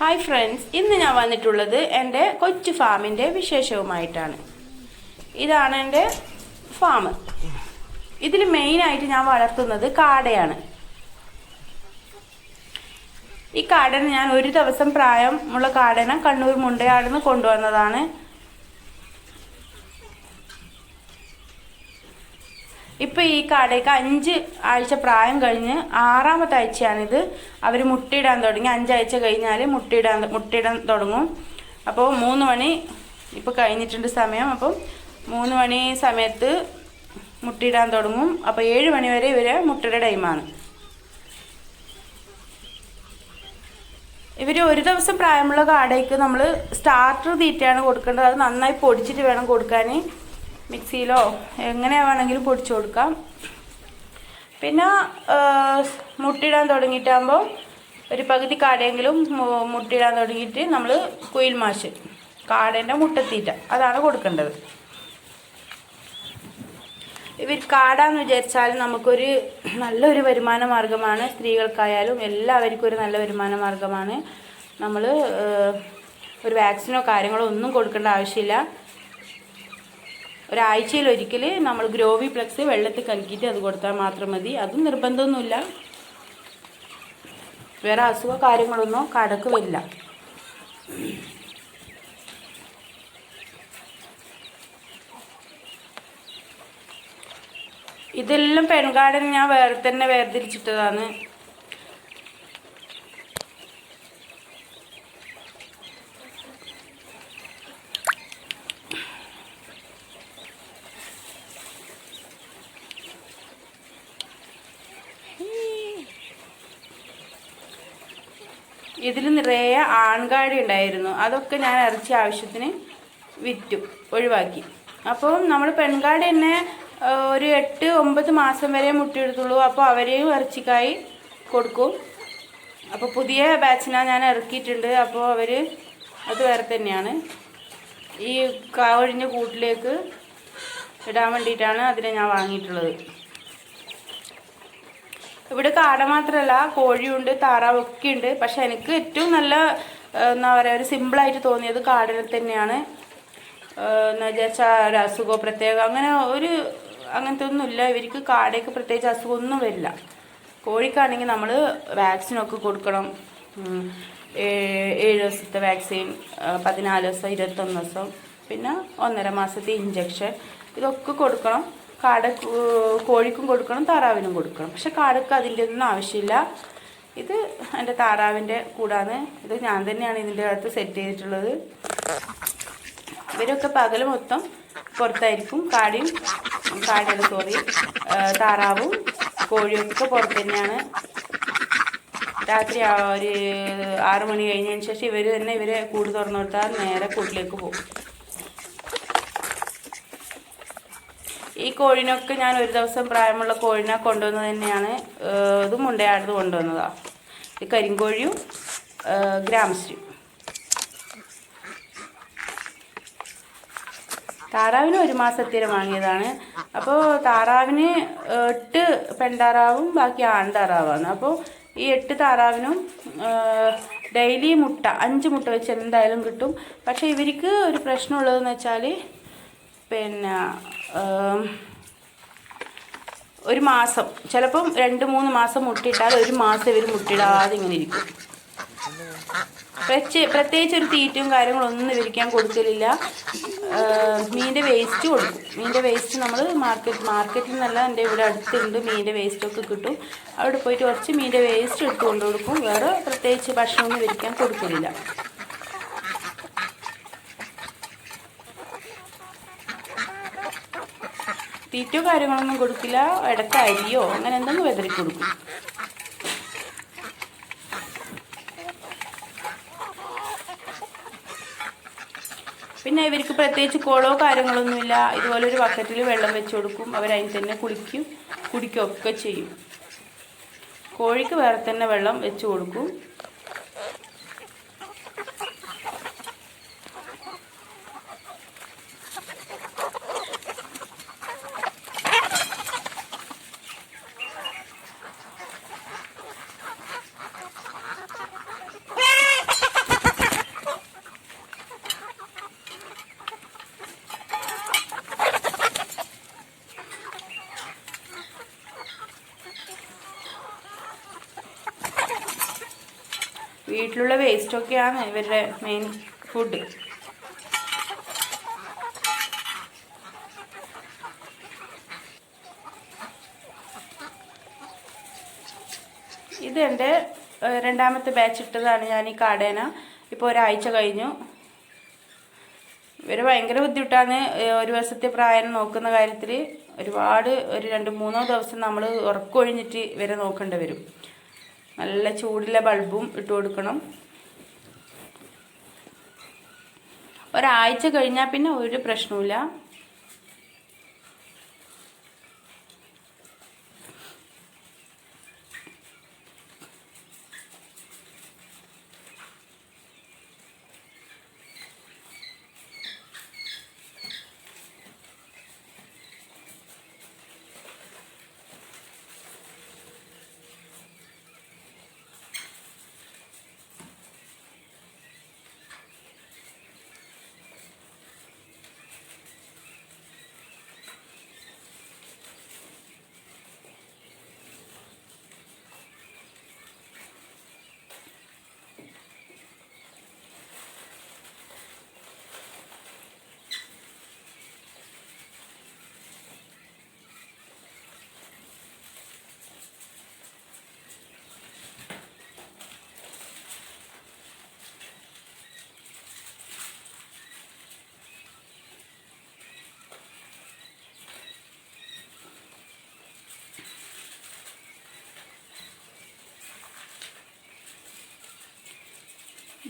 Hi friends ഇന്ന് ഞാൻ വന്നിട്ടുള്ളത് എന്റെ കൊച്ചു ഫാമിന്റെ വിശേഷവുമായിട്ടാണ്. ഇതാണ് എന്റെ ഫാം ഇതിൽ മെയിനായിട്ട് ഞാൻ വളർത്തുന്നത് കാടയാണ്. ഈ കാടനെ ഞാൻ ഒരു ദിവസം പ്രായമുള്ള കാടനെ കണ്ണൂർ മുണ്ടയാടുന്ന് കൊണ്ടുവന്നതാണ്. ഇപ്പൊ ഈ കാടയ്ക്ക് അഞ്ച് ആഴ്ച പ്രായം കഴിഞ്ഞ് ആറാമത്തെ ആഴ്ചയാണിത്. അവർ മുട്ടയിടാൻ തുടങ്ങി. അഞ്ചാഴ്ച കഴിഞ്ഞാൽ മുട്ടയിടാൻ മുട്ടയിടാൻ തുടങ്ങും. അപ്പോൾ മൂന്ന് മണി ഇപ്പോൾ കഴിഞ്ഞിട്ടുണ്ട് സമയം. അപ്പം മൂന്ന് മണി സമയത്ത് മുട്ടയിടാൻ തുടങ്ങും. അപ്പോൾ ഏഴ് മണി വരെ ഇവരെ മുട്ടയുടെ ടൈമാണ് ഇവർ ഒരു ദിവസം പ്രായമുള്ള കാടയ്ക്ക് നമ്മൾ സ്റ്റാർട്ടർ തീറ്റയാണ് കൊടുക്കേണ്ടത്. അത് നന്നായി പൊടിച്ചിട്ട് വേണം കൊടുക്കാൻ മിക്സിയിലോ എങ്ങനെ വേണമെങ്കിലും പൊടിച്ചു കൊടുക്കാം. പിന്നെ മുട്ടിടാൻ തുടങ്ങിയിട്ടാകുമ്പോൾ ഒരു പകുതി കാടയെങ്കിലും മുട്ടിടാൻ തുടങ്ങിയിട്ട് നമ്മൾ കുയിൽ മാഷ് കാടേന്റെ മുട്ടത്തീറ്റ അതാണ് കൊടുക്കേണ്ടത്. ഇവർ കാടാന്ന് വിചാരിച്ചാൽ നമുക്കൊരു നല്ലൊരു വരുമാന മാർഗമാണ് സ്ത്രീകൾക്കായാലും എല്ലാവർക്കും ഒരു നല്ല വരുമാന മാർഗമാണ് നമ്മൾ ഒരു വാക്സിനോ കാര്യങ്ങളോ ഒന്നും കൊടുക്കേണ്ട ആവശ്യമില്ല. ഒരാഴ്ചയിൽ ഒരിക്കൽ നമ്മൾ ഗ്രോവി പ്ലക്സ് വെള്ളത്തിൽ കലക്കിയിട്ട് അത് കൊടുത്താൽ മാത്രം മതി. അതും നിർബന്ധമൊന്നുമില്ല. വേറെ അസുഖ കാര്യങ്ങളൊന്നും കടക്ക് വരില്ല. ഇതെല്ലാം പെൺകാടൻ ഞാൻ വേറെ തന്നെ വേർതിരിച്ചിട്ടതാണ്. ഇതിൽ നിറയെ ആൺകാടി ഉണ്ടായിരുന്നു. അതൊക്കെ ഞാൻ ഇറച്ചി ആവശ്യത്തിന് വിറ്റു ഒഴിവാക്കി. അപ്പോൾ നമ്മൾ പെൺകാട് തന്നെ ഒരു എട്ട് ഒമ്പത് മാസം വരെ മുട്ടിയെടുത്തുള്ളൂ. അപ്പോൾ അവരെയും ഇറച്ചിക്കായി കൊടുക്കും. അപ്പോൾ പുതിയ ബാച്ചിനാണ് ഞാൻ ഇറക്കിയിട്ടുണ്ട്. അപ്പോൾ അവർ അത് വേറെ തന്നെയാണ്. ഈ കാവഴിഞ്ഞ കൂട്ടിലേക്ക് ഇടാൻ വേണ്ടിയിട്ടാണ് അതിനെ ഞാൻ വാങ്ങിയിട്ടുള്ളത്. ഇവിടെ കാട മാത്രമല്ല കോഴിയുണ്ട് താറാവൊക്കെ ഉണ്ട്. പക്ഷെ എനിക്ക് ഏറ്റവും നല്ല എന്താ പറയുക ഒരു സിമ്പിളായിട്ട് തോന്നിയത് കാടിനെ തന്നെയാണ്. എന്ന് വിചാരിച്ചാൽ അസുഖമോ പ്രത്യേകം അങ്ങനെ ഒരു അങ്ങനത്തെ ഒന്നുമില്ല ഇവർക്ക് കാടയ്ക്ക് പ്രത്യേകിച്ച് അസുഖമൊന്നും വരില്ല. കോഴിക്കാണെങ്കിൽ നമ്മൾ വാക്സിനൊക്കെ കൊടുക്കണം. ഏഴ് ദിവസത്തെ വാക്സിൻ പതിനാല് ദിവസം ഇരുപത്തൊന്ന് ദിവസം പിന്നെ ഒന്നര മാസത്തെ ഇഞ്ചക്ഷൻ ഇതൊക്കെ കൊടുക്കണം. കാട കോഴിക്കും കൊടുക്കണം താറാവിനും കൊടുക്കണം. പക്ഷെ കാടക്ക് അതിന്റെ ഒന്നും ആവശ്യമില്ല. ഇത് എന്റെ താറാവിന്റെ കൂടാണ്. ഇത് ഞാൻ തന്നെയാണ് ഇതിന്റെ അകത്ത് സെറ്റ് ചെയ്തിട്ടുള്ളത്. ഇവരൊക്കെ പകൽ മൊത്തം പുറത്തായിരിക്കും. കാടിയും കാടിയുടെ സോറി താറാവും കോഴിയൊക്കെ പുറത്ത് തന്നെയാണ്. രാത്രി ഒരു ആറു മണി കഴിഞ്ഞതിന് ശേഷം ഇവർ തന്നെ ഇവരെ കൂട് തുറന്നു കൊടുത്താൽ നേരെ കൂട്ടിലേക്ക് പോകും. കോഴിനൊക്കെ ഞാൻ ഒരു ദിവസം പ്രായമുള്ള കോഴിനെ കൊണ്ടുവന്നത് തന്നെയാണ്. ഇതും മുണ്ടയാടത് കൊണ്ടുവന്നതാണ് ഈ കരിങ്കോഴിയും ഗ്രാമശ്രീയും താറാവിന് ഒരു മാസത്തിന് വാങ്ങിയതാണ്. അപ്പോൾ താറാവിന് എട്ട് പെൺതാറാവും ബാക്കി ആൺതാറാവാണ്. അപ്പോൾ ഈ എട്ട് താറാവിനും ഡെയിലി മുട്ട അഞ്ച് മുട്ട വെച്ച് എന്തായാലും കിട്ടും. പക്ഷേ ഇവർക്ക് ഒരു പ്രശ്നമുള്ളതെന്ന് വെച്ചാൽ പിന്നെ ഒരു മാസം. ചിലപ്പം രണ്ട് മൂന്ന് മാസം മുട്ടിയിട്ടാൽ ഒരു മാസം ഇവർ മുട്ടിടാതെ ഇങ്ങനെ ഇരിക്കും. പ്രത്യേകിച്ച് ഒരു തീറ്റയും കാര്യങ്ങളൊന്നും ഇവരിക്കാൻ കൊടുക്കലില്ല. മീന്റെ വേസ്റ്റ് കൊടുക്കും. മീന്റെ വേസ്റ്റ് നമ്മൾ മാർക്കറ്റ് മാർക്കറ്റിൽ നിന്നല്ല എന്റെ ഇവിടെ അടുത്തുണ്ട്. മീന്റെ വേസ്റ്റൊക്കെ കിട്ടും. അവിടെ പോയിട്ട് കുറച്ച് മീന്റെ വേസ്റ്റ് എടുത്ത് കൊണ്ടു കൊടുക്കും വേറെ പ്രത്യേകിച്ച് ഭക്ഷണമൊന്നും ഇവരിക്കാൻ കൊടുക്കലില്ല. തീറ്റയോ കാര്യങ്ങളൊന്നും കൊടുക്കില്ല. ഇടയ്ക്ക് അരിയോ അങ്ങനെ എന്തെങ്കിലും വെതറി കൊടുക്കും. പിന്നെ ഇവർക്ക് പ്രത്യേകിച്ച് കുളമോ കാര്യങ്ങളൊന്നുമില്ല ഇതുപോലെ ഒരു ബക്കറ്റിൽ വെള്ളം വെച്ച് കൊടുക്കും. അവരതിൽ തന്നെ കുളിക്കും കുടിക്കുകയൊക്കെ ചെയ്യും. കോഴിക്ക് വേറെ തന്നെ വെള്ളം വെച്ച് കൊടുക്കും. വീട്ടിലുള്ള വേസ്റ്റൊക്കെയാണ് ഇവരുടെ മെയിൻ ഫുഡ് ഏഹ്, രണ്ടാമത്തെ ബാച്ച് ഇട്ടതാണ് ഞാൻ ഈ കാടേന. ഇപ്പോൾ ഒരാഴ്ച കഴിഞ്ഞു. ഇവർ ഭയങ്കര ബുദ്ധിമുട്ടാണ് ഒരു വർഷത്തെ പ്രായം നോക്കുന്ന കാര്യത്തിൽ ഒരുപാട് ഒരു രണ്ട് മൂന്നോ ദിവസം നമ്മൾ ഉറക്കൊഴിഞ്ഞിട്ട് ഇവരെ നോക്കേണ്ടി വരും. നല്ല ചൂടുള്ള ബൾബും ഇട്ട് കൊടുക്കണം. ഒരാഴ്ച കഴിഞ്ഞാൽ പിന്നെ ഒരു പ്രശ്നവുമില്ല.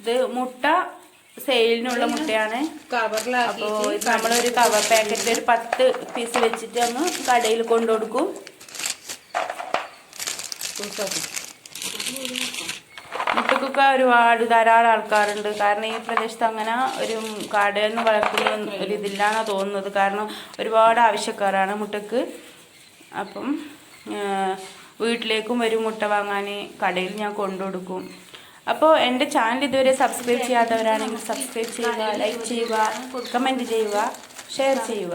ഇത് മുട്ട സെയിലിനുള്ള മുട്ടയാണ്. അപ്പോ അപ്പോൾ നമ്മളൊരു കവർ പാക്കറ്റ് ഒരു പത്ത് പീസ് വെച്ചിട്ട് ഒന്ന് കടയിൽ കൊണ്ടു കൊടുക്കും മുട്ടക്കൊക്കെ ഒരുപാട് ധാരാളം ആൾക്കാരുണ്ട്. കാരണം ഈ പ്രദേശത്ത് അങ്ങനെ ഒരു കടയിൽ നിന്ന് വളർത്തുന്ന ഒരു ഇതില്ലാന്നാ തോന്നുന്നത്. കാരണം ഒരുപാട് ആവശ്യക്കാരാണ് മുട്ടക്ക്. അപ്പം വീട്ടിലേക്കും ഒരു മുട്ട വാങ്ങാൻ കടയിൽ ഞാൻ കൊണ്ടു കൊടുക്കും അപ്പോൾ എന്റെ ചാനൽ ഇതുവരെ സബ്സ്ക്രൈബ് ചെയ്യാത്തവരാണെങ്കിൽ സബ്സ്ക്രൈബ് ചെയ്യുക ലൈക്ക് ചെയ്യുക കമന്റ് ചെയ്യുക ഷെയർ ചെയ്യുക.